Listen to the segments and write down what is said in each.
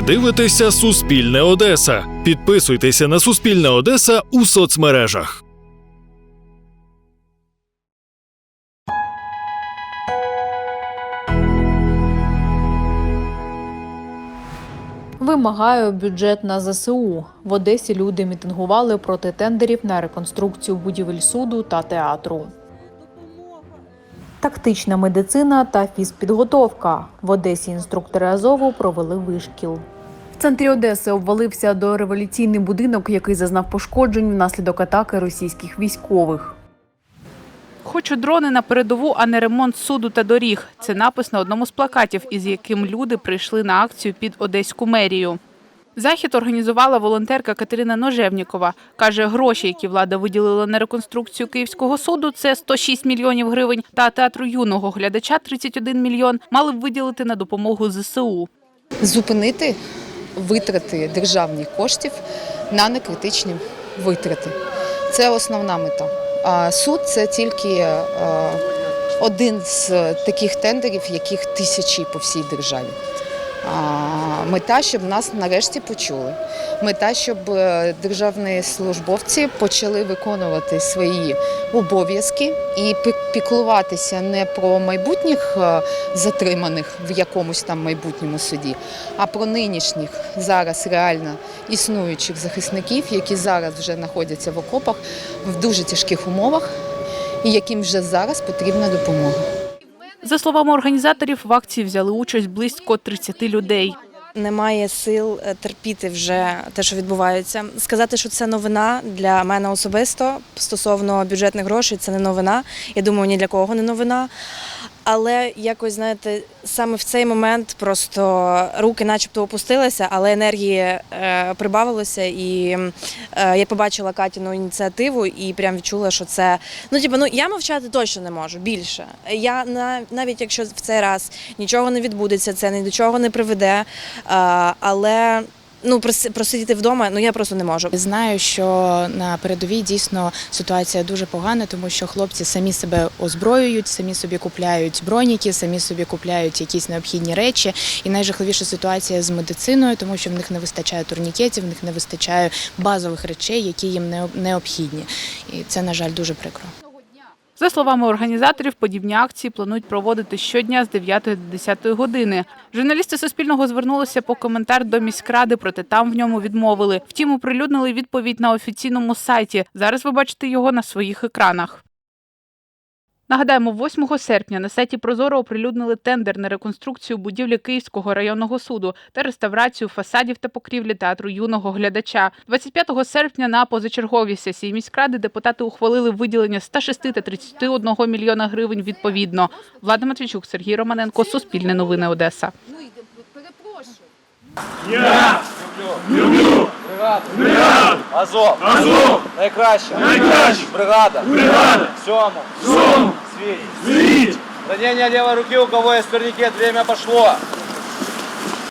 Ви дивитеся Суспільне Одеса. Підписуйтеся на Суспільне Одеса у соцмережах. Вимагаю бюджет на ЗСУ. В Одесі люди мітингували проти тендерів на реконструкцію будівель суду та театру. Тактична медицина та фізпідготовка. В Одесі інструктори Азову провели вишкіл. В центрі Одеси обвалився дореволюційний будинок, який зазнав пошкоджень внаслідок атаки російських військових. Хочу дрони на передову, а не ремонт суду та доріг. Це напис на одному з плакатів, із яким люди прийшли на акцію під Одеську мерію. Захід організувала волонтерка Катерина Ножевнікова. Каже, гроші, які влада виділила на реконструкцію Київського суду, це 106 мільйонів гривень, та театру юного глядача 31 мільйон мали б виділити на допомогу ЗСУ. зупинити витрати державних коштів на некритичні витрати. Це основна мета. А суд це тільки е, один з таких тендерів, яких тисячі по всій державі. Мета, щоб нас нарешті почули. Мета, щоб е, державні службовці почали виконувати свої обов'язки і піклуватися не про майбутніх е, затриманих в якомусь там майбутньому суді, а про нинішніх зараз реально існуючих захисників, які зараз вже знаходяться в окопах в дуже тяжких умовах, і яким вже зараз потрібна допомога. За словами організаторів, в акції взяли участь близько 30 людей. Немає сил е, терпіти вже те, що відбувається. Сказати, що це новина для мене особисто стосовно бюджетних грошей, це не новина. Я думаю, ні для кого не новина. Але якось знаєте, саме в цей момент просто руки, начебто, опустилися, але енергії е, прибавилося. І е, я побачила Катіну ініціативу і прям відчула, що це ну типу, ну я мовчати точно не можу більше. Я на навіть якщо в цей раз нічого не відбудеться, це ні до чого не приведе. Е, але ну прос- просидіти вдома, ну я просто не можу. Знаю, що на передовій дійсно ситуація дуже погана, тому що хлопці самі себе озброюють, самі собі купляють броніки, самі собі купляють якісь необхідні речі. І найжахливіша ситуація з медициною, тому що в них не вистачає турнікетів, в них не вистачає базових речей, які їм необхідні. І це, на жаль, дуже прикро. За словами організаторів, подібні акції планують проводити щодня з 9 до 10 години. Журналісти Суспільного звернулися по коментар до міськради, проте там в ньому відмовили. Втім, оприлюднили відповідь на офіційному сайті. Зараз ви бачите його на своїх екранах. Нагадаємо, 8 серпня на сайті Прозоро оприлюднили тендер на реконструкцію будівлі Київського районного суду та реставрацію фасадів та покрівлі театру юного глядача. 25 серпня на позачерговій сесії міськради депутати ухвалили виділення 106 та 31 мільйона гривень відповідно. Влада Матвійчук, Сергій Романенко, Суспільне новини Одеса. Азов! Азов! Найкраща! Найкраща! Бригада! Бригада! Сьома! Світ! Світ! Ранение левой руки, у кого есть турникет, время пошло!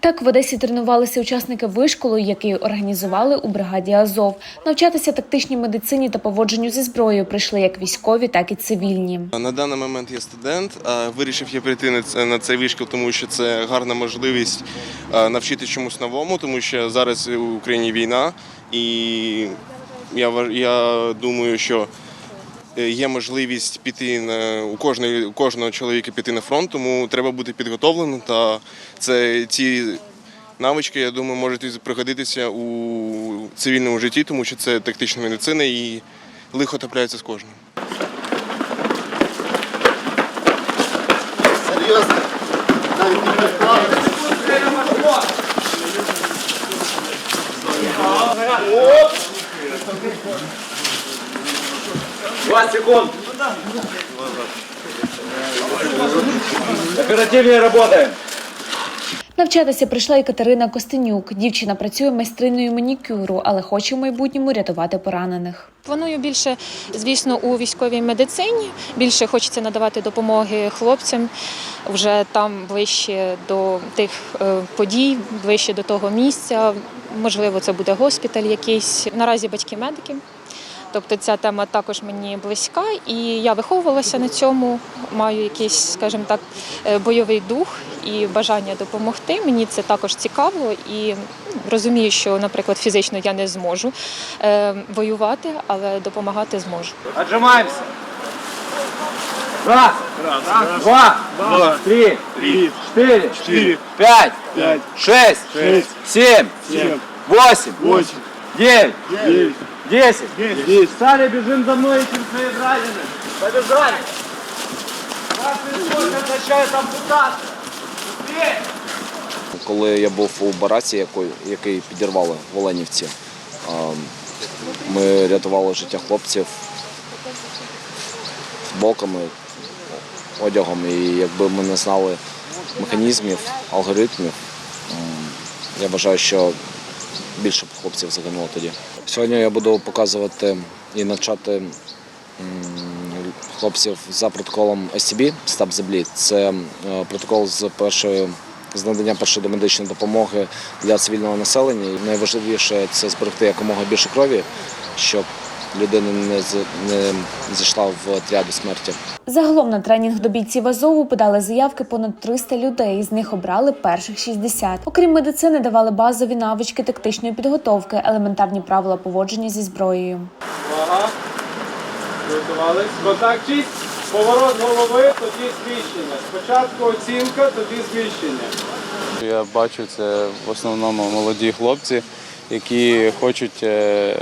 Так в Одесі тренувалися учасники вишколу, який організували у бригаді Азов. Навчатися тактичній медицині та поводженню зі зброєю прийшли як військові, так і цивільні. На даний момент я студент. Вирішив я прийти на це- на цей вишкіл, тому що це гарна можливість а, навчитися чомусь новому, тому що зараз в Україні війна, і я я думаю, що е, є можливість піти на у кожної у кожного чоловіка піти на фронт, тому треба бути підготовленим. Та це ці навички, я думаю, можуть пригодитися у цивільному житті, тому що це тактична медицина і лихо трапляється з кожним. Два секунд! Оперативнее работаем! Навчатися прийшла і Катерина Костенюк. Дівчина працює майстриною манікюру, але хоче в майбутньому рятувати поранених. Планую більше, звісно, у військовій медицині. Більше хочеться надавати допомоги хлопцям вже там ближче до тих е, подій, ближче до того місця. Можливо, це буде госпіталь якийсь. Наразі батьки медики. Тобто ця тема також мені близька, і я виховувалася на цьому, маю якийсь, скажімо так, е, бойовий дух і бажання допомогти. Мені це також цікаво і розумію, що, наприклад, фізично я не зможу е, воювати, але допомагати зможу. Отжимаемся. Раз, два, три, четыре, пять, шесть, семь, восемь, девять, десять. Встали, бежим за мной, этим свои ранены. Побежали. Красный сколько означает ампутация. Быстрее. Коли я був у бараці, який, який підірвали в Оленівці, а, ми рятували життя хлопців футболками, одягом. І якби ми не знали механізмів, алгоритмів, м, я вважаю, що більше хлопців загинуло тоді. Сьогодні я буду показувати і навчати хлопців за протоколом STB стаб землі. Це е, протокол з першої з надання першої медичної допомоги для цивільного населення. Найважливіше це зберегти якомога більше крові, щоб людина не, з- не зійшла в тряду смерті. Загалом на тренінг до бійців Азову подали заявки понад 300 людей. З них обрали перших 60. Окрім медицини, давали базові навички тактичної підготовки, елементарні правила поводження зі зброєю. Увага. Готувались. Контакт чисть. Поворот голови, тоді зміщення. Спочатку оцінка, тоді зміщення. Я бачу це в основному молоді хлопці, які хочуть е,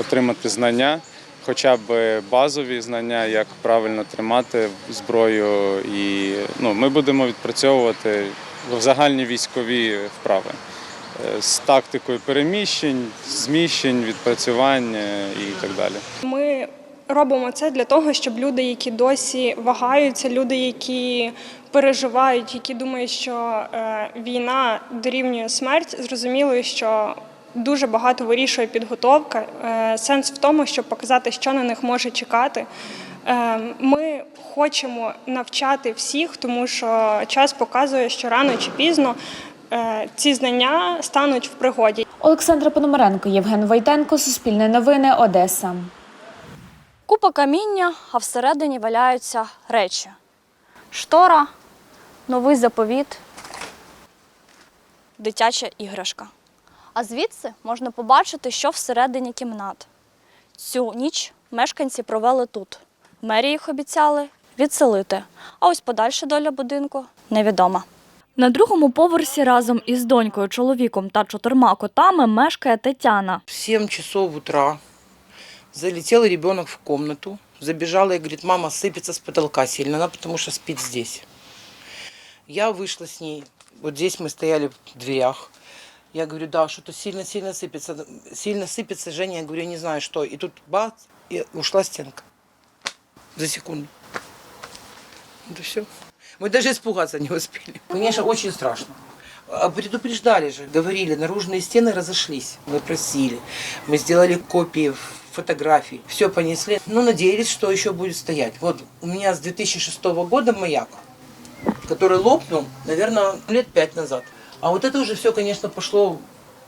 отримати знання, хоча б базові знання, як правильно тримати зброю. І ну, ми будемо відпрацьовувати в загальні військові вправи е, з тактикою переміщень, зміщень, відпрацювань е, і так далі. Ми робимо це для того, щоб люди, які досі вагаються, люди, які переживають, які думають, що війна дорівнює смерть, зрозуміли, що дуже багато вирішує підготовка. Е, сенс в тому, щоб показати, що на них може чекати. Е, ми хочемо навчати всіх, тому що час показує, що рано чи пізно е, ці знання стануть в пригоді. Олександра Пономаренко, Євген Войтенко, Суспільне новини, Одеса. Купа каміння, а всередині валяються речі. Штора, новий заповіт, дитяча іграшка А звідси можна побачити, що всередині кімнат. Цю ніч мешканці провели тут. В мерії їх обіцяли відселити. А ось подальша доля будинку невідома. На другому поверсі разом із донькою, чоловіком та чотирма котами мешкає Тетяна. В 7 часов утра залетел ребенок в комнату, забежала и говорит, мама сыпется с потолка сильно, она потому что спит здесь. Я вышла с ней, вот здесь мы стояли в дверях. Я говорю, да, что-то сильно-сильно сыпется. Сильно сыпется, Женя, я говорю, я не знаю что. И тут бац, и ушла стенка. За секунду. Это все. Мы даже испугаться не успели. Конечно, очень страшно. А Предупреждали же, говорили, наружные стены разошлись. Мы просили. Мы сделали копии фотографий. Все понесли. Но надеялись, что еще будет стоять. Вот у меня с 2006 года маяк, который лопнул, наверное, лет пять назад. А вот это уже все, конечно, пошло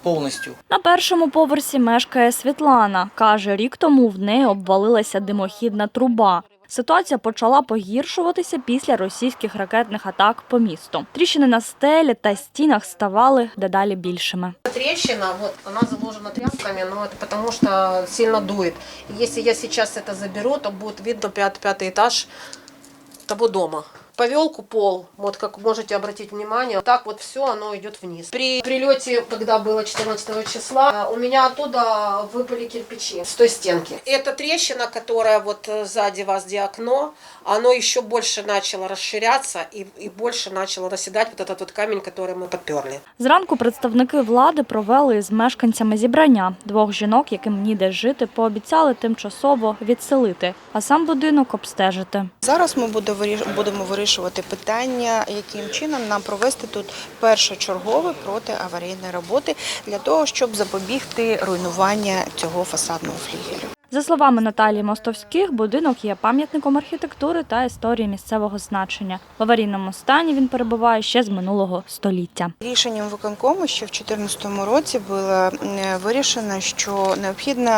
повністю. На першому поверсі мешкає Світлана. Каже, рік тому в неї обвалилася димохідна труба. Ситуація почала погіршуватися після російських ракетних атак по місту. Тріщини на стелі та стінах ставали дедалі більшими. Трещина, вот она заложена тряпками, но это потому что сильно дует. И Если я сейчас это заберу, то будет видно пят- пятый этаж того дома. Повелку пол, вот как можете обратить внимание, так вот все оно идет вниз. При прилете, когда было 14 числа, у меня оттуда выпали кирпичи с той стенки. Эта трещина, которая вот э, сзади вас, где окно, оно еще больше начало расширяться и, и больше начало наседать вот этот вот камень, который мы подперли. Зранку представники влади провели з мешканцями зібрання. Двох жінок, яким ніде жити, пообіцяли тимчасово відселити, а сам будинок обстежити. Зараз ми буде виріш- будемо вирішувати питання, яким чином нам провести тут першочергові протиаварійні роботи для того, щоб запобігти руйнування цього фасадного флігелю. За словами Наталії Мостовських, будинок є пам'ятником архітектури та історії місцевого значення. В аварійному стані він перебуває ще з минулого століття. Рішенням виконкому ще в 2014 році було е, вирішено, що необхідно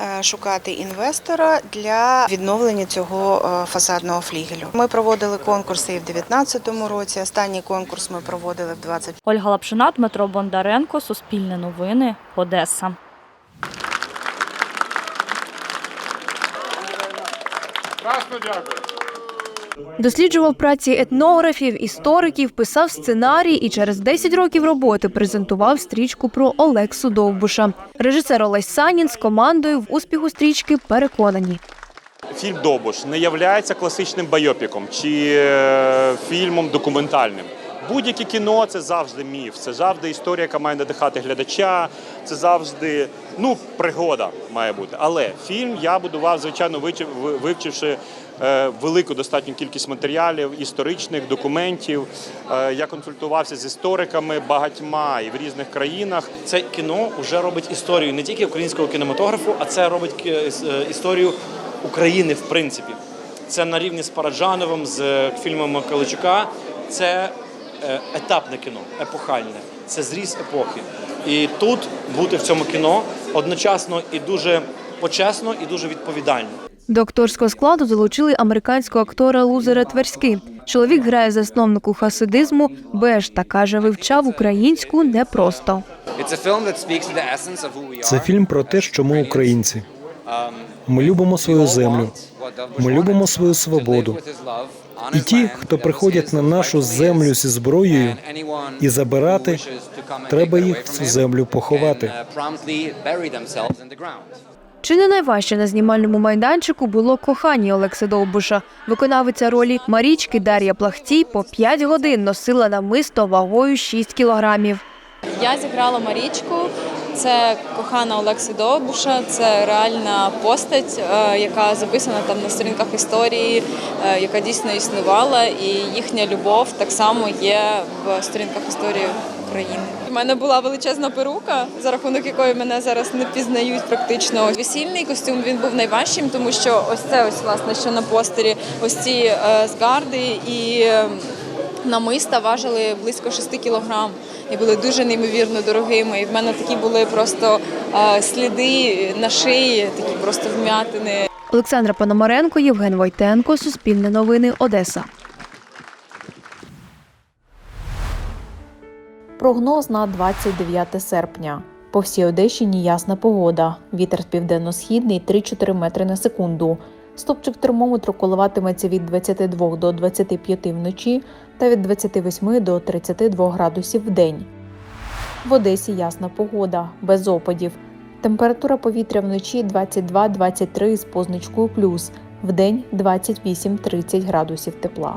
е, шукати інвестора для відновлення цього е, фасадного флігелю. Ми проводили конкурси і в 2019 році. Останній конкурс ми проводили в 20 Ольга Лапшина, Дмитро Бондаренко, Суспільне новини, Одеса. Красно дякую. Досліджував праці етнографів, істориків, писав сценарій і через 10 років роботи презентував стрічку про Олексу Довбуша. Режисер Олесь Санін з командою в успіху стрічки переконані. Фільм Добуш не являється класичним байопіком чи е, фільмом документальним. Будь-яке кіно це завжди міф, це завжди історія, яка має надихати глядача, це завжди ну, пригода має бути. Але фільм я будував, звичайно, вивчивши велику достатню кількість матеріалів, історичних документів. Е, я консультувався з істориками багатьма і в різних країнах. Це кіно вже робить історію не тільки українського кінематографу, а це робить е, е, історію України в принципі. Це на рівні з Параджановим, з е, фільмами Каличука. Це е, етапне кіно, епохальне. Це зріз епохи. І тут бути в цьому кіно одночасно і дуже почесно, і дуже відповідально. До акторського складу залучили американського актора Лузера Тверськи. Чоловік грає засновнику хасидизму Беш та каже, вивчав українську непросто. Це фільм про те, що ми українці. Ми любимо свою землю. Ми любимо свою свободу. І ті, хто приходять на нашу землю зі зброєю і забирати, треба їх в цю землю поховати. Чи не найважче на знімальному майданчику було кохання Олекси Довбуша? Виконавиця ролі Марічки Дар'я Плахтій по 5 годин носила намисто вагою 6 кілограмів. Я зіграла Марічку. Це кохана Олекси Довбуша, це реальна постать, е, яка записана там на сторінках історії, е, яка дійсно існувала, і їхня любов так само є в сторінках історії України. Мене була величезна перука, за рахунок якої мене зараз не пізнають практично. Весільний костюм він був найважчим, тому що ось це ось власне, що на постері, ось ці е, згарди і. е, намиста важили близько 6 кілограм і були дуже неймовірно дорогими. І в мене такі були просто е, сліди на шиї, такі просто вм'ятини. Олександра Пономаренко, Євген Войтенко, Суспільне новини, Одеса. Прогноз на 29 серпня. По всій Одещині ясна погода. Вітер південно-східний 3-4 метри на секунду. Стопчик термометру коливатиметься від 22 до 25 вночі та від 28 до 32 градусів в день. В Одесі ясна погода, без опадів. Температура повітря вночі 22-23 з позначкою плюс, вдень 28-30 градусів тепла.